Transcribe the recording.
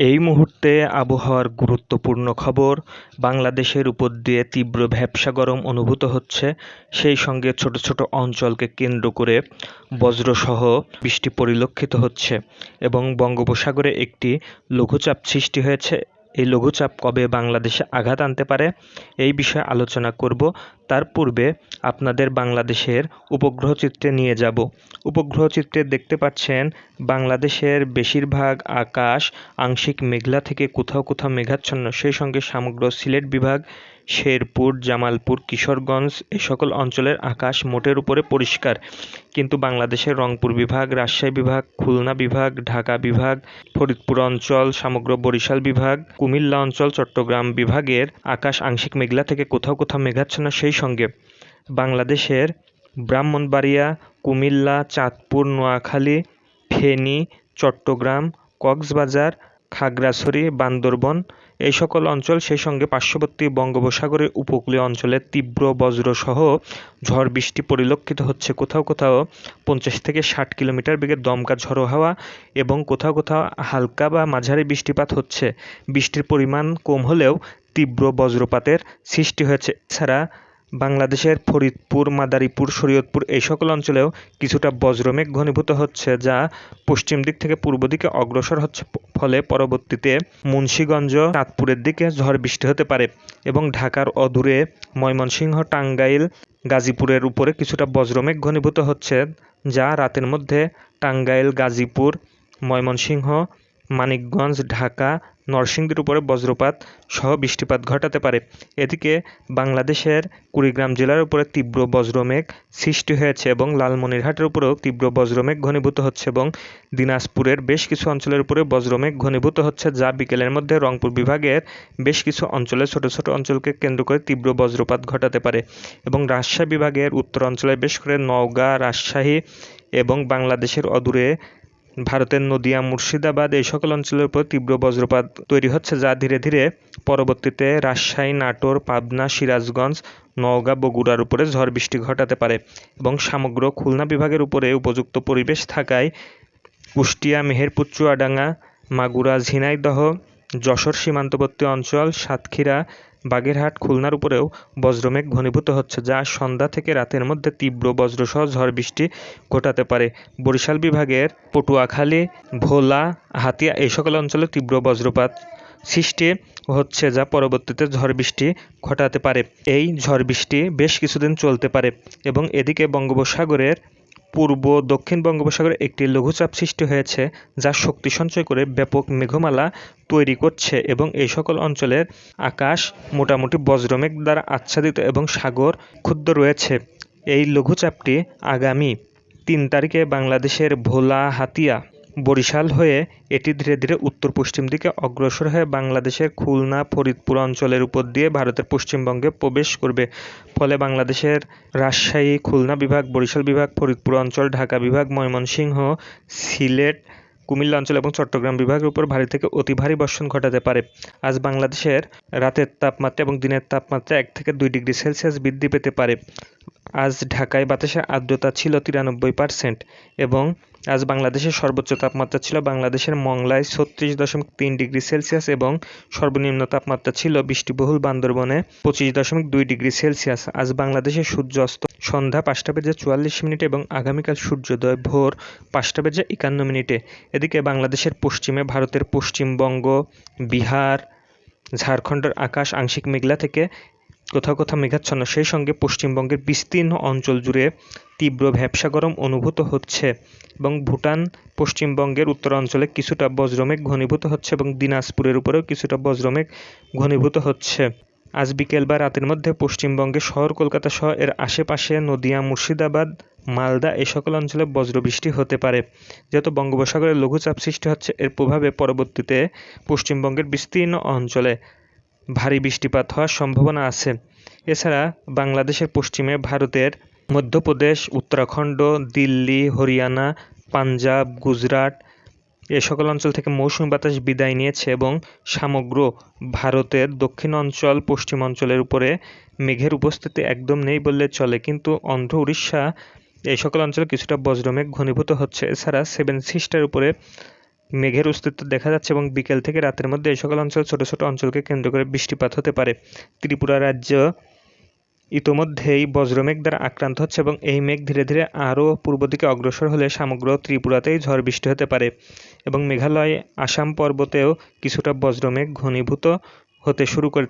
এই মুহূর্তে আবহাওয়ার গুরুত্বপূর্ণ খবর, বাংলাদেশের উপর দিয়ে তীব্র ভ্যাপসা গরম অনুভূত হচ্ছে। সেই সঙ্গে ছোট ছোট অঞ্চলকে কেন্দ্র করে বজ্রসহ বৃষ্টি পরিলক্ষিত হচ্ছে এবং বঙ্গোপসাগরে একটি লঘুচাপ সৃষ্টি হয়েছে। এই লঘুচাপ কবে বাংলাদেশে আঘাত আনতে পারে, এই বিষয়ে আলোচনা করব। তার পূর্বে আপনাদের বাংলাদেশের উপগ্রহ চিত্রে নিয়ে যাব। উপগ্রহ চিত্রে দেখতে পাচ্ছেন, বাংলাদেশের বেশিরভাগ আকাশ আংশিক মেঘলা থেকে কোথাও কোথাও মেঘাচ্ছন্ন। সেই সঙ্গে সমগ্র সিলেট বিভাগ শেরপুর, জামালপুর, কিশোরগঞ্জ এই সকল অঞ্চলের আকাশ মোটের উপরে পরিষ্কার। কিন্তু বাংলাদেশের রংপুর বিভাগ, রাজশাহী বিভাগ, খুলনা বিভাগ, ঢাকা বিভাগ, ফরিদপুর অঞ্চল, সমগ্র বরিশাল বিভাগ, কুমিল্লা অঞ্চল, চট্টগ্রাম বিভাগের আকাশ আংশিক মেঘলা থেকে কোথাও কোথাও মেঘাচ্ছন্ন সেই সঙ্গে। বাংলাদেশের ব্রাহ্মণবাড়িয়া, কুমিল্লা, চাঁদপুর, নোয়াখালী, ফেনী, চট্টগ্রাম, কক্সবাজার খাগড়াছড়ি, বান্দরবন, এই সকল অঞ্চল সেই সঙ্গে পার্শ্ববর্তী বঙ্গোপসাগরের উপকূলীয় অঞ্চলে তীব্র বজ্রসহ ঝড় বৃষ্টি পরিলক্ষিত হচ্ছে। কোথাও কোথাও পঞ্চাশ থেকে ষাট কিলোমিটার বেগে দমকা ঝড়ো হাওয়া এবং কোথাও কোথাও হালকা বা মাঝারি বৃষ্টিপাত হচ্ছে। বৃষ্টির পরিমাণ কম হলেও তীব্র বজ্রপাতের সৃষ্টি হয়েছে। এছাড়া বাংলাদেশের ফরিদপুর, মাদারীপুর, শরীয়তপুর এই সকল অঞ্চলেও কিছুটা বজ্রমেঘ ঘনীভূত হচ্ছে, যা পশ্চিম দিক থেকে পূর্ব দিকে অগ্রসর হচ্ছে, ফলে পরবর্তীতে মুন্সীগঞ্জ, চাঁদপুরের দিকে ঝড় বৃষ্টি হতে পারে এবং ঢাকার অদূরে ময়মনসিংহ, টাঙ্গাইল, গাজীপুরের উপরে কিছুটা বজ্রমেঘ ঘনীভূত হচ্ছে, যা রাতের মধ্যে টাঙ্গাইল, গাজীপুর, ময়মনসিংহ, মানিকগঞ্জ, ঢাকা নরসিংদীর উপরে বজ্রপাত সহ বৃষ্টিপাত ঘটাতে পারে। এদিকে বাংলাদেশের কুড়িগ্রাম জেলার উপরে তীব্র বজ্রমেঘ সৃষ্টি হয়েছে এবং লালমনিরহাটের উপরেও তীব্র বজ্রমেঘ ঘনীভূত হচ্ছে এবং দিনাজপুরের বেশ কিছু অঞ্চলের উপরে বজ্রমেঘ ঘনীভূত হচ্ছে, যা বিকেলের মধ্যে রংপুর বিভাগের বেশ কিছু অঞ্চলে ছোট ছোট অঞ্চলকে কেন্দ্র করে তীব্র বজ্রপাত ঘটাতে পারে এবং রাজশাহী বিভাগের উত্তর অঞ্চলে বেশ করে নওগাঁ, রাজশাহী এবং বাংলাদেশের অদূরে ভারতের নদিয়া, মুর্শিদাবাদ এই সকল অঞ্চলের উপর তীব্র বজ্রপাত তৈরি হচ্ছে যা ধীরে ধীরে পরবর্তীতে রাজশাহী, নাটোর, পাবনা, সিরাজগঞ্জ, নওগাঁ, বগুড়ার উপরে ঝড় বৃষ্টি ঘটাতে পারে এবং সমগ্র খুলনা বিভাগের উপরে উপযুক্ত পরিবেশ থাকায় কুষ্টিয়া, মেহেরপুর, চুয়াডাঙ্গা, মাগুরা, ঝিনাইদহ, যশোর সীমান্তবর্তী অঞ্চল, সাতক্ষীরা বাগেরহাট খুলনার উপরেও বজ্রমেঘ ঘনীভূত হচ্ছে, যা সন্ধ্যা থেকে রাতের মধ্যে তীব্র বজ্রসহ ঝড় বৃষ্টি ঘটাতে পারে। বরিশাল বিভাগের পটুয়াখালী, ভোলা, হাতিয়া এই সকল অঞ্চলে তীব্র বজ্রপাত সৃষ্টি হচ্ছে, যা পরবর্তীতে ঝড় বৃষ্টি ঘটাতে পারে। এই ঝড় বৃষ্টি বেশ কিছুদিন চলতে পারে এবং এদিকে বঙ্গোপসাগরের পূর্ব দক্ষিণ বঙ্গোপসাগরে একটি লঘুচাপ সৃষ্টি হয়েছে, যা শক্তি সঞ্চয় করে ব্যাপক মেঘমালা তৈরি করছে এবং এই সকল অঞ্চলের আকাশ মোটামুটি বজ্রমেঘ দ্বারা আচ্ছাদিত এবং সাগর ক্ষুদ্র রয়েছে। এই লঘুচাপটি আগামী তিন তারিখে বাংলাদেশের ভোলা হাতিয়া বরিশাল হয়ে এটি ধীরে ধীরে উত্তর পশ্চিম দিকে অগ্রসর হয়ে বাংলাদেশের খুলনা, ফরিদপুর অঞ্চলের উপর দিয়ে ভারতের পশ্চিমবঙ্গে প্রবেশ করবে। ফলে বাংলাদেশের রাজশাহী, খুলনা বিভাগ, বরিশাল বিভাগ, ফরিদপুর অঞ্চল, ঢাকা বিভাগ, ময়মনসিংহ, সিলেট কুমিল্লা অঞ্চল এবং চট্টগ্রাম বিভাগের উপর ভারী থেকে অতি ভারী বর্ষণ ঘটাতে পারে। আজ বাংলাদেশের রাতের তাপমাত্রা এবং দিনের তাপমাত্রা এক থেকে দুই ডিগ্রি সেলসিয়াস বৃদ্ধি পেতে পারে। আজ ঢাকায় বাতাসের আর্দ্রতা ছিল তিরানব্বই পার্সেন্ট এবং আজ বাংলাদেশের সর্বোচ্চ তাপমাত্রা ছিল বাংলাদেশের মংলায় ছত্রিশ দশমিক তিন ডিগ্রি সেলসিয়াস এবং সর্বনিম্ন তাপমাত্রা ছিল বৃষ্টিবহুল বান্দরবনে পঁচিশ দশমিক দুই ডিগ্রি সেলসিয়াস। আজ বাংলাদেশের সূর্য অস্ত সন্ধ্যা পাঁচটা বেজে চুয়াল্লিশ মিনিটে এবং আগামীকাল সূর্যোদয় ভোর পাঁচটা বেজে একান্ন মিনিটে। এদিকে বাংলাদেশের পশ্চিমে ভারতের পশ্চিমবঙ্গ, বিহার, ঝাড়খণ্ডের আকাশ আংশিক মেঘলা থেকে কোথাও কোথাও মেঘাচ্ছন্ন। সেই সঙ্গে পশ্চিমবঙ্গের বিস্তীর্ণ অঞ্চল জুড়ে তীব্র ভ্যাবসা গরম অনুভূত হচ্ছে এবং ভুটান পশ্চিমবঙ্গের উত্তরাঞ্চলে কিছুটা বজ্রমেঘ ঘনীভূত হচ্ছে এবং দিনাজপুরের উপরেও কিছুটা বজ্রমেঘ ঘনীভূত হচ্ছে। আজ বিকেল বা রাতের মধ্যে পশ্চিমবঙ্গের শহর কলকাতা সহ এর আশেপাশে নদিয়া, মুর্শিদাবাদ, মালদা এ সকল অঞ্চলে বজ্রবৃষ্টি হতে পারে। যেহেতু বঙ্গোপসাগরে লঘুচাপ সৃষ্টি হচ্ছে, এর প্রভাবে পরবর্তীতে পশ্চিমবঙ্গের বিস্তীর্ণ অঞ্চলে ভারী বৃষ্টিপাত হওয়ার সম্ভাবনা আছে। এছাড়া বাংলাদেশের পশ্চিমে ভারতের মধ্যপ্রদেশ, উত্তরাখণ্ড, দিল্লি, হরিয়ানা, পাঞ্জাব, গুজরাট এ সকল অঞ্চল থেকে মৌসুমি বাতাস বিদায় নিয়েছে এবং সমগ্র ভারতের দক্ষিণ অঞ্চল, পশ্চিম অঞ্চলের উপরে মেঘের উপস্থিতি একদম নেই বললে চলে। কিন্তু অন্ধ্র উড়িষ্যা এই সকল অঞ্চলে কিছুটা বজ্রমেঘ ঘনীভূত হচ্ছে। এছাড়া সেভেন সিস্টার উপরে মেঘের অস্তিত্ব দেখা যাচ্ছে এবং বিকেল থেকে রাতের মধ্যে এই সকল অঞ্চল ছোট ছোট অঞ্চলকে কেন্দ্র করে বৃষ্টিপাত হতে পারে। ত্রিপুরা রাজ্য ইতোমধ্যেই বজ্রমেঘ দ্বারা আক্রান্ত হচ্ছে এবং এই মেঘ ধীরে ধীরে আরও পূর্ব দিকে অগ্রসর হলে সমগ্র ত্রিপুরাতেই ঝড় বৃষ্টি হতে পারে এবং মেঘালয় আসাম পর্বতেও কিছুটা বজ্রমেঘ ঘনীভূত হতে শুরু করেছে।